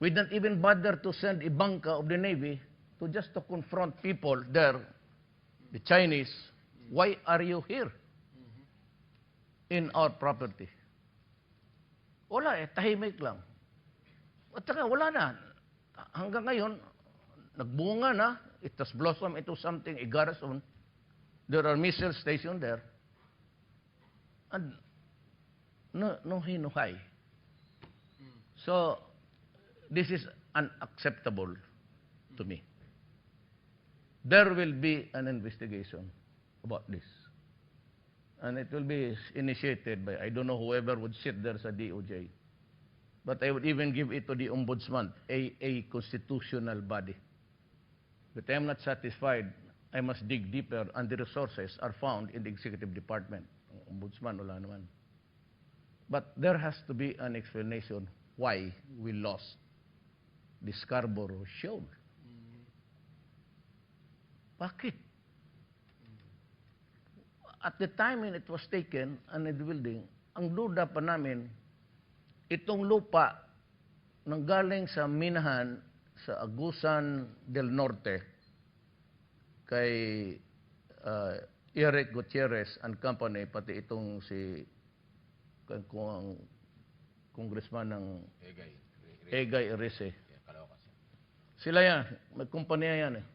We didn't even bother to send Ibanka of the Navy to just to confront people there, the Chinese. Why are you here in our property? Wala eh, tahimik lang. At saka wala na. Hanggang ngayon, nagbunga na. It has blossomed into something, a garrison. There are missile stations there. And no, no hinuhay. So, this is unacceptable to me. There will be an investigation about this. And it will be initiated by, I don't know, whoever would sit there sa DOJ. But I would even give it to the ombudsman, a, a constitutional body. But I am not satisfied. I must dig deeper, and the resources are found in the executive department. Ombudsman, wala naman. But there has to be an explanation why we lost the Scarborough Shoal. Bakit? At the time when it was taken and the building, ang duda pa namin, itong lupa nang galing sa minahan sa Agusan del Norte kay uh, Eric Gutierrez and company, pati itong si kung ang congressman ng Egay. Egay Erese. Sila yan, may kumpanya yan eh.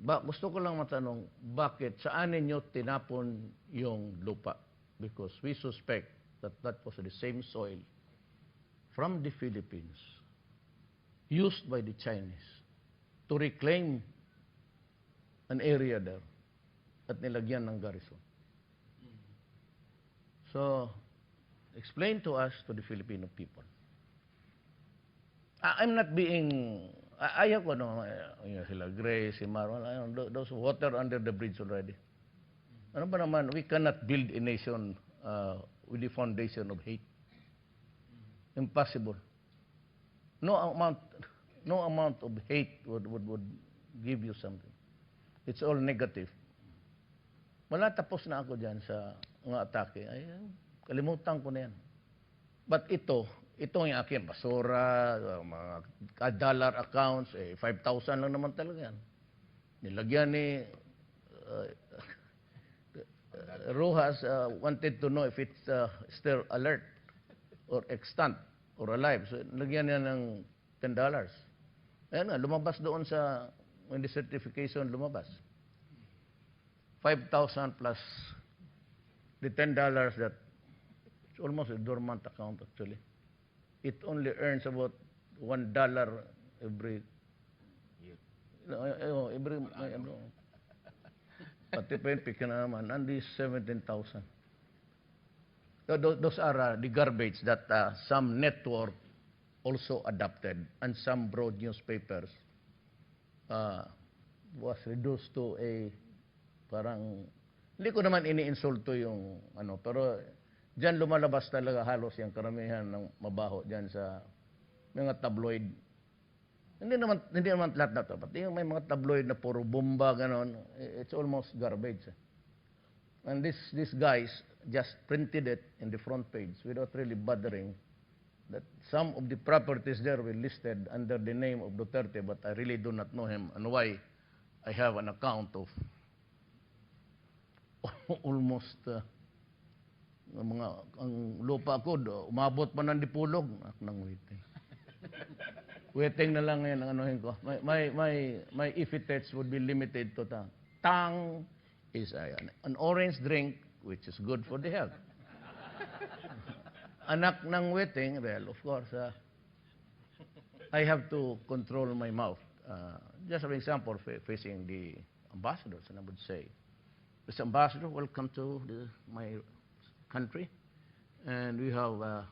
Ba, gusto ko lang matanong, bakit saan ninyo tinapon yung lupa? Because we suspect that that was the same soil from the Philippines used by the Chinese to reclaim an area there at nilagyan ng garrison. So, explain to us, to the Filipino people, I'm not being, ayaw ko no, eh, yun, sila Grace, si Marwan, tho- those water under the bridge already. Ano ba naman, we cannot build a nation uh, with the foundation of hate. Impossible. No amount, no amount of hate would, would, would give you something. It's all negative. Wala tapos na ako dyan sa mga atake. Ay, kalimutan ko na yan. But ito, ito ang akin, basura, mga dollar accounts, eh, 5,000 lang naman talaga yan. Nilagyan ni uh, Rojas uh, wanted to know if it's uh, still alert or extant or alive. So, nilagyan niya ng $10. Ayan na, lumabas doon sa, when the certification lumabas. 5,000 plus the $10 that it's almost a dormant account actually. It only earns about one dollar every Year. no, eh, eh, every may ano. Pati pa yun, pika na naman. Andi 17,000. So, tho- Those are uh, the garbage that uh, some network also adopted and some broad newspapers uh, was reduced to a parang hindi ko naman iniinsulto yung ano pero diyan lumalabas talaga halos yung karamihan ng mabaho diyan sa mga tabloid. Hindi naman hindi naman lahat na to pati yung may mga tabloid na puro bomba ganon i- it's almost garbage. And this these guys just printed it in the front page without really bothering that some of the properties there were listed under the name of Duterte but I really do not know him and why I have an account of almost uh, ng mga ang lupa ko umabot pa ng dipulog. Ak nang waiting waiting na lang ngayon ang anuhin ko. My my my, my epithets would be limited to tang. Tang is uh, an orange drink which is good for the health. Anak ng waiting well of course uh, I have to control my mouth. Uh, just an example fa- facing the ambassadors and I would say Mr. Ambassador, welcome to the, my country. And we have uh,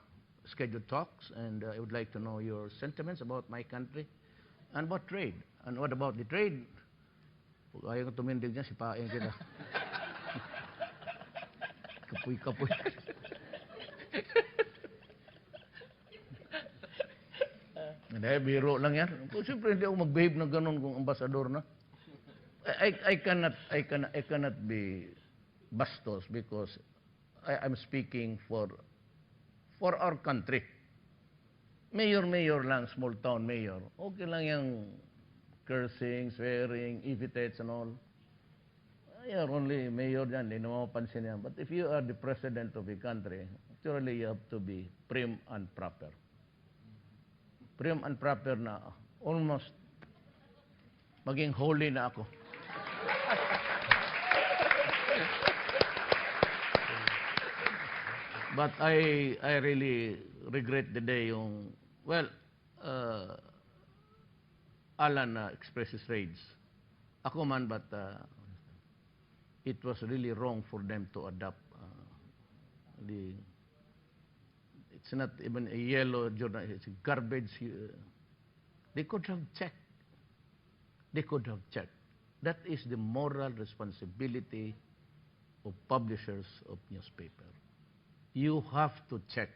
scheduled talks, and uh, I would like to know your sentiments about my country and about trade. And what about the trade? Ayaw ko tumindig niya, sipain kita. Kapoy-kapoy. Hindi, biro lang yan. Siyempre hindi ako mag-behave na ganun kung ambasador na. I, I cannot I cannot I cannot be bastos because I, I'm speaking for for our country. mayor-mayor lang, small town mayor, okay lang yung cursing, swearing, epithets and all. You're only mayor dyan, hindi naman mapansin yan. But if you are the president of a country, naturally you have to be prim and proper. Prim and proper na almost maging holy na ako. But I I really regret the day yung well uh, Alan uh, expresses rage. Ako man but uh, it was really wrong for them to adopt uh, the it's not even a yellow journal it's garbage uh, they could have checked. They could have checked. That is the moral responsibility of publishers of newspaper you have to check.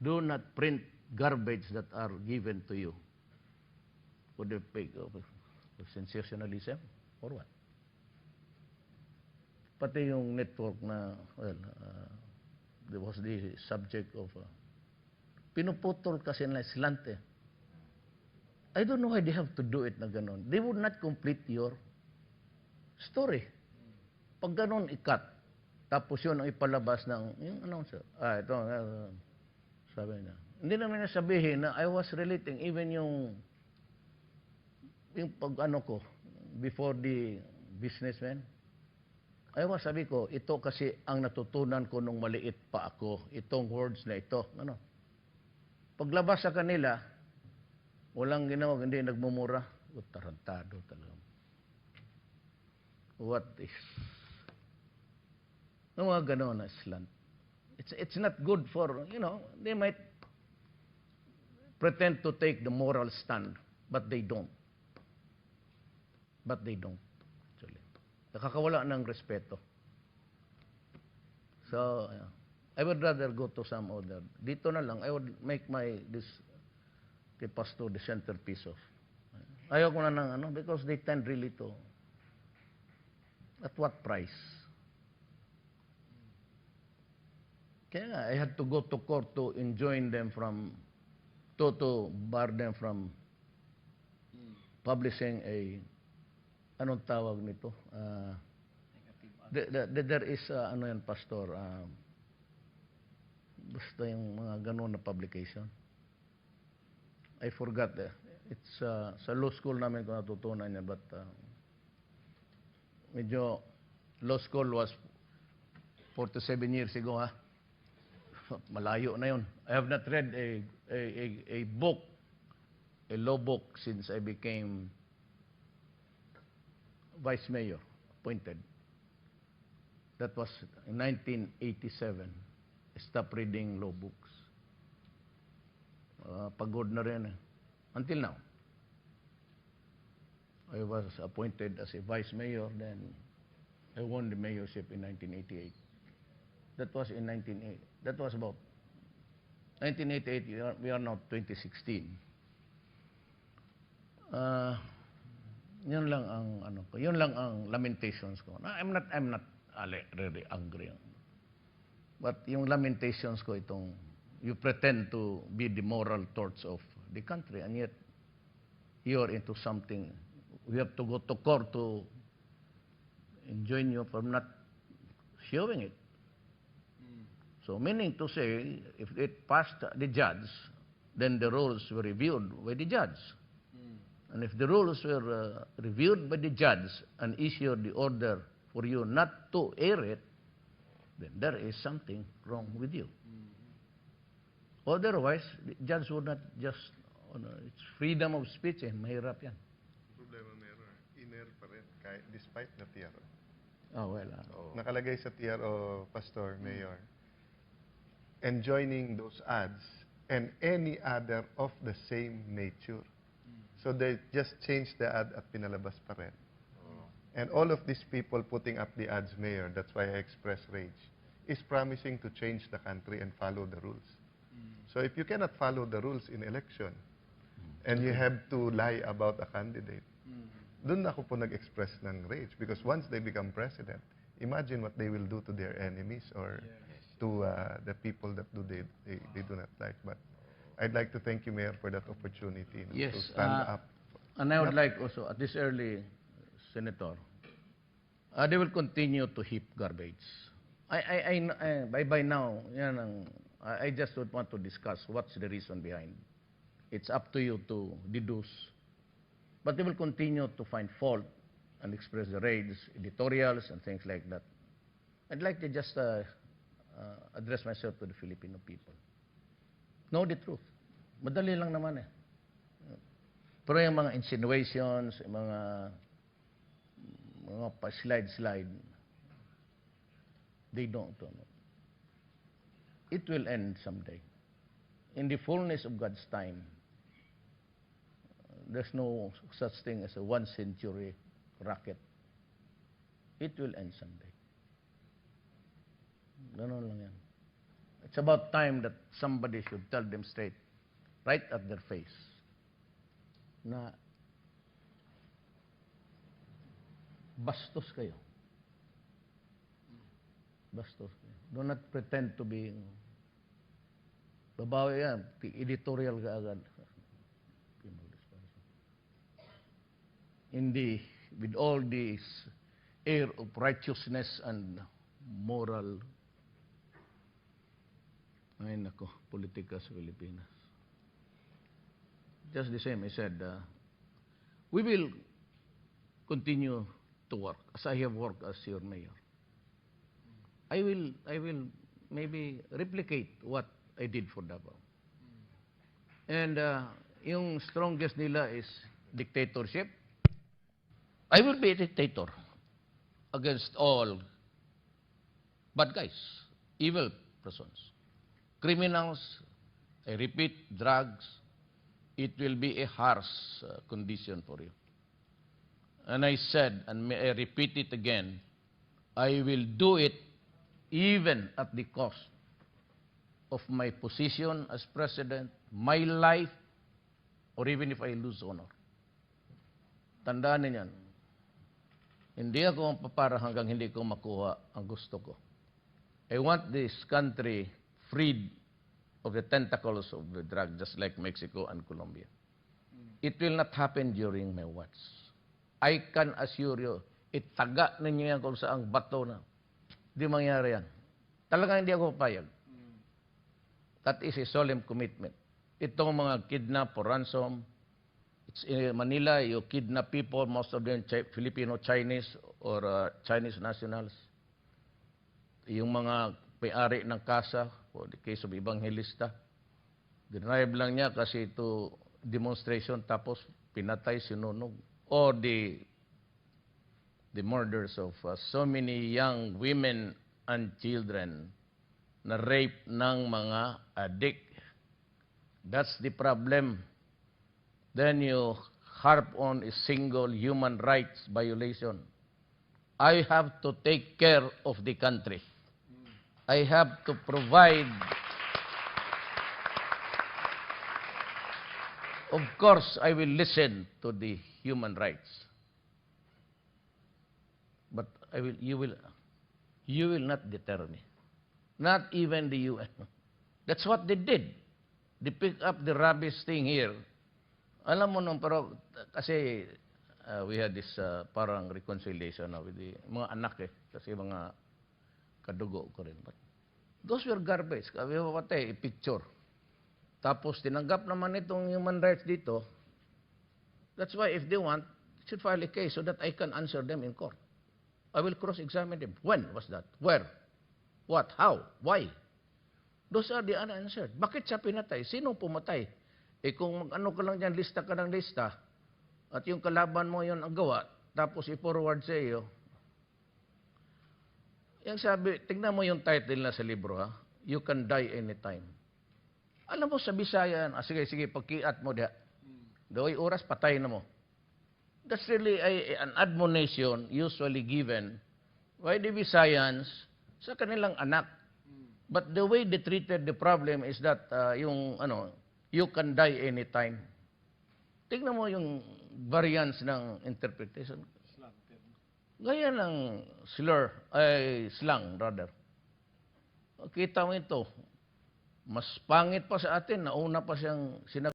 Do not print garbage that are given to you for the pay of of sensationalism or what? Pati yung network na, well, uh, there was the subject of, uh, pinuputol kasi na slant eh. I don't know why they have to do it na ganon. They would not complete your story. Pag ganon, ikat. Tapos yun ang ipalabas ng yung announcer. Ah, ito. ah, sabi niya. Hindi naman niya sabihin na I was relating even yung yung pag ano ko before the businessman. I was sabi ko, ito kasi ang natutunan ko nung maliit pa ako. Itong words na ito. Ano? Paglabas sa kanila, walang ginawa, hindi nagmumura. O, tarantado talaga. What is ng mga ganon na slant. It's, it's not good for, you know, they might pretend to take the moral stand, but they don't. But they don't, actually. Nakakawala ng respeto. So, yeah. I would rather go to some other. Dito na lang, I would make my, this, kay Pastor, the centerpiece of. Ayoko na ng ano, because they tend really to, at what price? Kaya I had to go to court to enjoin them from, to, to bar them from publishing a, anong tawag nito? Uh, the, the, the, there is, uh, ano yan, pastor, um, basta yung mga ganun na publication. I forgot. Eh. It's uh, sa law school namin ko natutunan yan, but uh, medyo law school was 47 years ago, ha? Malayo na yun. I have not read a, a, a, a book, a law book, since I became vice mayor, appointed. That was in 1987. I stopped reading law books. Uh, pagod na rin eh. Until now. I was appointed as a vice mayor, then I won the mayorship in 1988. That was in 1980. That was about 1988. We are, we are now 2016. Uh, yun lang ang ano ko. Yun lang ang lamentations ko. I'm not I'm not really angry. But yung lamentations ko itong you pretend to be the moral torch of the country and yet you're into something we have to go to court to enjoin you from not showing it. So meaning to say, if it passed the judge, then the rules were reviewed by the judge. And if the rules were uh, reviewed by the judge and issued the order for you not to air it, then there is something wrong with you. Otherwise, the judge would not just, ano, it's freedom of speech eh, mahirap yan. Problema meron. Iner pa rin, kahit, despite the TRO. Oh, well, ah, Nakalagay sa TRO, Pastor, Mayor, enjoining those ads and any other of the same nature. So they just changed the ad at pinalabas pa rin. And all of these people putting up the ads, Mayor, that's why I express rage, is promising to change the country and follow the rules. So if you cannot follow the rules in election, and you have to lie about a candidate, doon ako po nag-express ng rage because once they become president, imagine what they will do to their enemies or to uh, the people that do they, they, they do not like. But I'd like to thank you, Mayor, for that opportunity you know, Yes, to stand uh, up. And I would like also, at this early, Senator, uh, they will continue to heap garbage. I, I, I, I- by, by now, yan ang, I, I just don't want to discuss what's the reason behind. It's up to you to deduce. But they will continue to find fault and express the rage, editorials, and things like that. I'd like to just uh, uh, address myself to the Filipino people. Know the truth. Madali lang naman eh. Pero yung mga insinuations, yung mga mga pa-slide-slide, they don't know. It will end someday. In the fullness of God's time, there's no such thing as a one-century rocket. It will end someday. Ganon lang yan. It's about time that somebody should tell them straight, right at their face, na bastos kayo. Bastos kayo. Do not pretend to be babawi yan, editorial ka agad. Hindi, with all this air of righteousness and moral ay nako, politika sa Pilipinas. Just the same, I said, uh, we will continue to work as I have worked as your mayor. I will, I will maybe replicate what I did for Davao. And uh, yung strongest nila is dictatorship. I will be a dictator against all bad guys, evil persons, criminals, I repeat, drugs. It will be a harsh uh, condition for you. And I said, and may I repeat it again, I will do it even at the cost of my position as president, my life, or even if I lose honor. Tandaan ninyo, hindi ako papara hanggang hindi ko makuha ang gusto ko. I want this country freed of the tentacles of the drug, just like Mexico and Colombia. It will not happen during my watch. I can assure you, itaga ninyo yan kung saang bato na. Di mangyari yan. Talagang hindi ako papayag. That is a solemn commitment. Itong mga kidnap or ransom, it's in Manila, you kidnap people, most of them Filipino, Chinese, or uh, Chinese nationals. Yung mga may-ari ng kasa, for the case of evangelista, dinrive lang niya kasi ito demonstration tapos pinatay, sinunog. Or the the murders of uh, so many young women and children na rape ng mga addict. That's the problem. Then you harp on a single human rights violation. I have to take care of the country. I have to provide. Of course, I will listen to the human rights. But I will, you will, you will not deter me. Not even the UN. That's what they did. They picked up the rubbish thing here. Alam mo nung, pero kasi uh, we had this uh, parang reconciliation uh, with the mga anak eh. Kasi mga kadugo ko rin. But those were garbage. Kami patay, picture. Tapos tinanggap naman itong human rights dito. That's why if they want, should file a case so that I can answer them in court. I will cross-examine them. When was that? Where? What? How? Why? Those are the unanswered. Bakit siya pinatay? Sino pumatay? Eh kung ano ka lang dyan, lista ka ng lista, at yung kalaban mo yon ang gawa, tapos i-forward sa iyo, yung sabi, tingnan mo yung title na sa libro ha, You can die anytime. Alam mo sa Bisaya, ah, sige, sige, pagkiat mo diha. Doy oras, patay na mo. That's really a, an admonition usually given by the Visayans sa kanilang anak. But the way they treated the problem is that uh, yung ano, you can die anytime. Tingnan mo yung variance ng interpretation. Gaya ng slur, ay slang rather. Kita mo ito. mas pangit pa sa atin, nauna pa siyang sinag